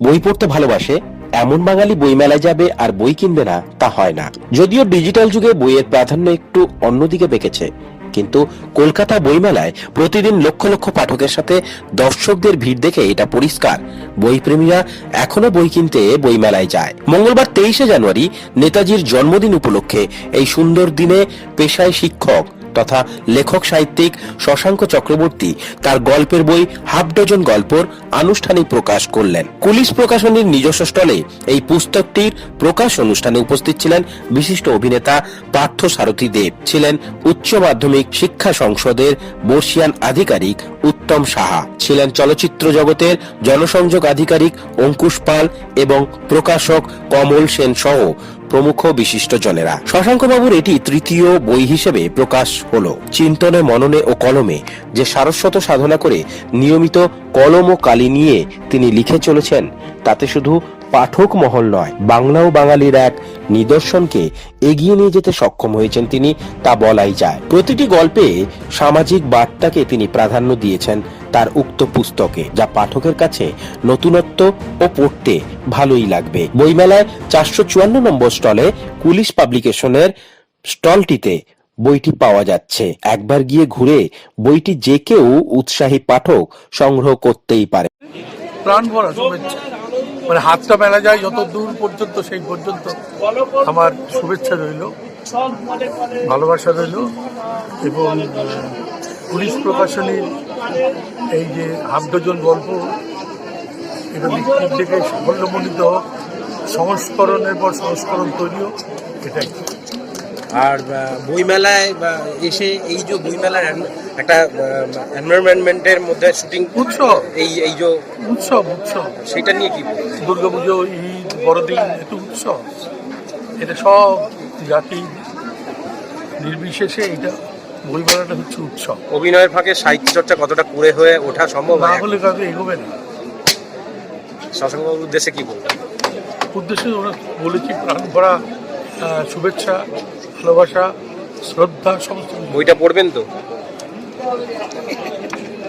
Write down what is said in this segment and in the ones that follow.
বই পড়তে ভালোবাসে, এমন বাঙালি বইমেলায় যাবে আর বই কিনবে না, তা হয় না। যদিও ডিজিটাল যুগে বইয়ের প্রাধান্য একটু অন্যদিকে বেঁকেছে, কিন্তু কলকাতা বইমেলায় প্রতিদিন লক্ষ লক্ষ পাঠকের সাথে দর্শকদের ভিড় দেখে এটা পরিষ্কার। বইপ্রেমীরা এখনও বই কিনতে বইমেলায় যায়। মঙ্গলবার তেইশে জানুয়ারি নেতাজির জন্মদিন উপলক্ষে এই সুন্দর দিনে পেশায় শিক্ষক তথা লেখক সাহিত্যিক শশাঙ্ক চক্রবর্তী তার গল্পের বই হাফ ডজন গল্পর আনুষ্ঠানিক প্রকাশ করলেন। কুলিশ প্রকাশনীর নিজস্ব স্টলে এই পুস্তকটির প্রকাশ অনুষ্ঠানে উপস্থিত ছিলেন বিশিষ্ট অভিনেতা পার্থ সারথী দেব, ছিলেন উচ্চ মাধ্যমিক শিক্ষা সংসদের বর্ষিয়ান আধিকারিক উত্তম সাহা, ছিলেন চলচ্চিত্র জগতের জনসংযোগ আধিকারিক অঙ্কুশ পাল এবং প্রকাশক কমল সেন সহ প্রমুখ বিশিষ্ট জনেরা। শশাঙ্ক বাবুর এটি তৃতীয় বই হিসেবে প্রকাশ হল। চিন্তনে, মননে ও কলমে যে সারস্বত সাধনা করে নিয়মিত কলম ও কালি নিয়ে তিনি লিখে চলেছেন, তাতে শুধু পাঠক মহল নয় বাংলা ও বাঙালির এক নিদর্শনকে এগিয়ে নিয়ে যেতে সক্ষম হয়েছেন তিনি, তা বলাই যায়। প্রতিটি গল্পে সামাজিক বার্তাকে তিনি প্রাধান্য দিয়েছেন তার উক্ত পুস্তকে, যা পাঠকের কাছে নতুনত্ব ও পড়তে ভালোই লাগবে। বইমেলায় চারশো চুয়ান্ন নম্বর স্টলে পুলিশ পাবলিকেশনের স্টলটিতে বইটি পাওয়া যাচ্ছে। একবার গিয়ে ঘুরে বইটি যে কেউ উৎসাহী পাঠক সংগ্রহ করতেই পারে। প্রাণ ভরা শুভেচ্ছা। মানে হাতটা মেলা যায়, যত দূর পর্যন্ত সেই পর্যন্ত আমার শুভেচ্ছা রইল, ভালোবাসা রইল এবং পুলিশ প্রকাশনীর এই যে হাফ ডজন গল্প, এটা বিক্রির থেকে সাফল্যমণ্ডিত হোক, সংস্করণের পর সংস্করণ তৈরিও এটাই। আর বইমেলায় বা এসে এই যে বইমেলার একটা এনভায়রনমেন্টের মধ্যে শুটিং উৎসব। এই এই যে উৎসব উৎসব। সেটা নিয়ে কি? দুর্গাপুজো ঈদ বড়দিন এত উৎসব। এটা সব জাতি নির্বিশেষে এটা বইমেলাটা হচ্ছে উৎসব। অভিনয়ের ফাঁকে সাহিত্য চর্চা কতটা করে হয়ে ওঠা সম্ভব না হলে কাউকে এগোবে না। শশাঙ্কবাবুর উদ্দেশ্যে কি বলবেন উদ্দেশ্যে ওরা বলেছি প্রাণ ভরা শুভেচ্ছা ভালোবাসা শ্রদ্ধা সমস্ত বইটা পড়বেন তো?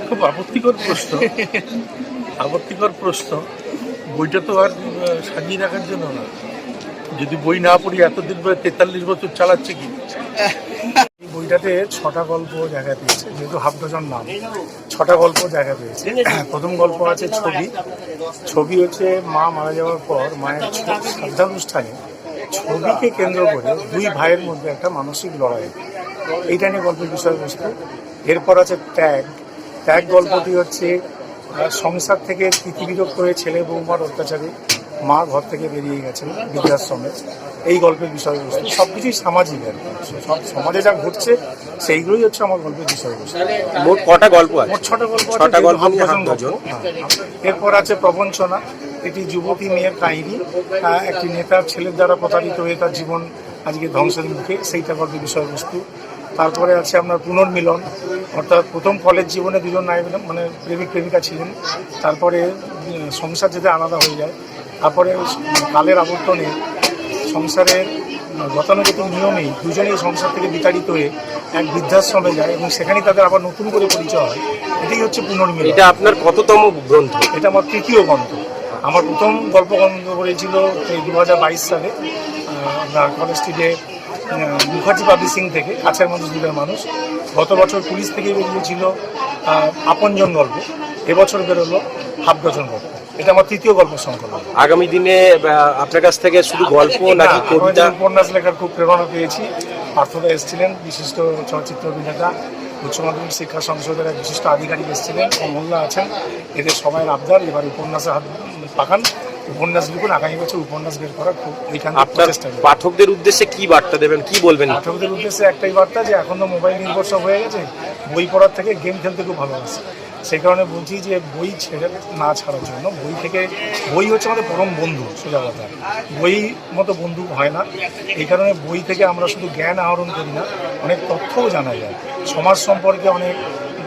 খুব আপত্তিকর প্রশ্ন। আপত্তিকর প্রশ্ন। বইটা তো আর সাজিয়ে রাখার জন্য না। যদি বই না পড়ি এতদিন পরে তেতাল্লিশ বছর চালাচ্ছে কি? বইটাতে ছটা গল্প জায়গা পেয়েছে যেহেতু হাফ ডজন নাম। ছটা গল্প জায়গা পেয়েছে। প্রথম গল্প আছে ছবি। ছবি হচ্ছে মা মারা যাওয়ার পর মায়ের শ্রাদ্ধানুষ্ঠানে ছবিকে কেন্দ্র করে দুই ভাইয়ের মধ্যে একটা মানসিক লড়াই। এইটা নিয়ে গল্পের বিষয়বস্তু। এরপর আছে ত্যাগ। ত্যাগ গল্পটি হচ্ছে সংসার থেকে পৃথিবীরক্ত করে ছেলে বৌমার অত্যাচারে মা ঘর থেকে বেরিয়ে গেছেন বৃদ্ধাশ্রমে। এই গল্পের বিষয়বস্তু। সব কিছুই সামাজিক আর সব সমাজে যা ঘটছে সেইগুলোই হচ্ছে আমার গল্পের বিষয়বস্তু। মোট কটা গল্প আছে? মোট ছটা গল্প ছটা গল্প। হ্যাঁ। এরপর আছে প্রবঞ্চনা। একটি যুবতী মেয়ের কাহিনী একটি নেতার ছেলের দ্বারা প্রতারিত হয়ে তার জীবন আজকে ধ্বংসের মুখে সেইটা গল্পের বিষয়বস্তু। তারপরে আছে আপনার পুনর্মিলন অর্থাৎ প্রথম কলেজ জীবনে দুজন নায়ক মানে প্রেমিক প্রেমিকা ছিলেন। তারপরে সংসার যেতে আলাদা হয়ে যায়। তারপরে কালের আবর্তনে সংসারের গতানুগতিক নিয়মেই দুজনেই সংসার থেকে বিতাড়িত হয়ে এক বৃদ্ধাশ্রমে যায় এবং সেখানেই তাদের আবার নতুন করে পরিচয় হয়। এটাই হচ্ছে পুনর্মিলন। এটা আপনার কততম গ্রন্থ? এটা আমার তৃতীয় গ্রন্থ। আমার প্রথম গল্প গ্রন্থ করেছিল দু হাজার বাইশ সালে আপনার কলেজ স্ট্রিটে মুখার্জি পাবলিশিং থেকে কাছের মানুষ দূরের মানুষ। গত বছর পুলিশ থেকে বেরিয়েছিল আপনজন গল্প। এবছর বেরোলো হাফ ডজন গল্প। এটা আমার তৃতীয় গল্প সংকলন। আগামী দিনে আপনার কাছ থেকে শুধু গল্প নাকি কবিতা? উপন্যাস লেখার খুব প্রেরণা পেয়েছি। পার্থদা এসেছিলেন বিশিষ্ট চলচ্চিত্র অভিনেতা। উচ্চ মাধ্যমিক শিক্ষা সংসদের এক বিশিষ্ট আধিকারিক এসেছিলেন অমল্লা আছেন। এদের সবাই আবদার এবার উপন্যাসে হাত পাকান। উপন্যাস লিখুন আগামী বছর উপন্যাস বের করার খুব এখানে থেকে আপনার চেষ্টা পাঠকদের উদ্দেশ্যে কি বার্তা দেবেন কি বলবেন? পাঠকদের উদ্দেশ্যে একটাই বার্তা যে এখন তো মোবাইল সব হয়ে গেছে বই পড়ার থেকে গেম খেলতে খুব ভালোবাসে। সেই কারণে বলছি যে বই ছেড়ে না ছাড়ার জন্য বই থেকে বই হচ্ছে আমাদের পরম বন্ধু সোজা কথা বই মতো বন্ধু হয় না। এই কারণে বই থেকে আমরা শুধু জ্ঞান আহরণ করি না অনেক তথ্যও জানা যায়। সমাজ সম্পর্কে অনেক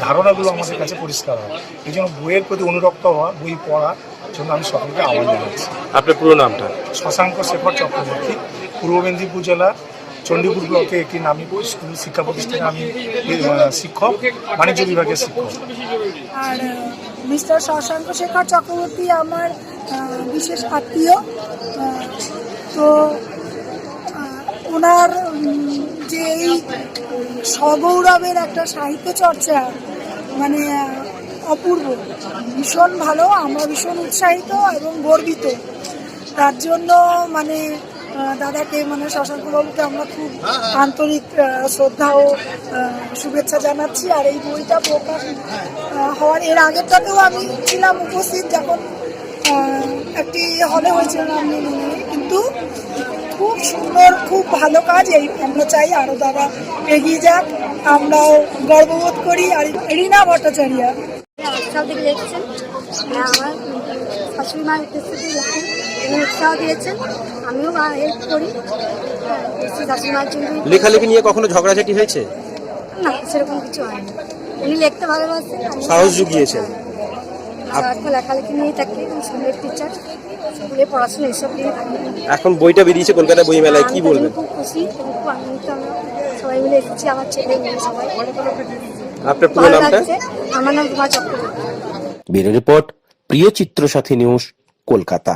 ধারণাগুলো আমাদের কাছে পরিষ্কার হয়। এই জন্য বইয়ের প্রতি অনুরক্ত হওয়া বই পড়ার জন্য আমি সকলকে আহ্বান জানাচ্ছি। আপনার পুরো নামটা? শশাঙ্ক শেখর চক্রবর্তী পূর্ব মেদিনীপুর জেলা চণ্ডীপুর ব্লকে একটি নামী স্কুল, শিক্ষা প্রতিষ্ঠানে আমি শিক্ষক, বাণিজ্য বিভাগের শিক্ষক। আর মিস্টার শশাঙ্ক শেখর চক্রবর্তী আমার বিশেষ আত্মীয়। তো ওনার যে এই সগৌরবের একটা সাহিত্য চর্চা মানে অপূর্ব। ভীষণ ভালো, আমরা ভীষণ উৎসাহিত এবং গর্বিত। তার জন্য মানে দাদাকে মানে শশাঙ্ক বাবুকে আমরা খুব আন্তরিক শ্রদ্ধা ও শুভেচ্ছা জানাচ্ছি। আর এই বইটা প্রকাশ হওয়ার এর আগেরটাতেও আমি ছিলাম উপস্থিত, যখন একটি হলে হয়েছিল আমি কিন্তু খুব সুন্দর খুব ভালো কাজ। এই আমরা চাই আরও দাদা এগিয়ে যাক। আমরাও গর্ববোধ করি। আর রিনা ভট্টাচার্য। উৎসাহ থেকে দেখছেন হ্যাঁ, আমার শাশুড়ি মা উপস্থিতি লেখেন এবং উৎসাহ দিয়েছেন। আমিও হেল্প করি। হ্যাঁ, শাশুড়ি মার জন্য লেখালেখি নিয়ে কখনো ঝগড়াঝাটি হয়েছে? না সেরকম কিছু হয়নি। উনি লিখতে ভালোবাসেন। সাহস জুগিয়েছেন। সারাক্ষণ লেখালেখি নিয়েই থাকি স্কুলের টিচার স্কুলে পড়াশোনা এসব নিয়ে থাকি। এখন বইটা বেরিয়েছে কলকাতা বই মেলায় কি বলবেন? খুব খুশি খুব আনন্দিত আমরা সবাই মিলে এসেছি আমার ছেলে মেয়ে সবাই। আপনার পুরো নামটা? আমার নাম তোমার চক্রবর্তী। ব্যুরো রিপোর্ট প্রিয় চিত্র সাথী নিউজ কলকাতা।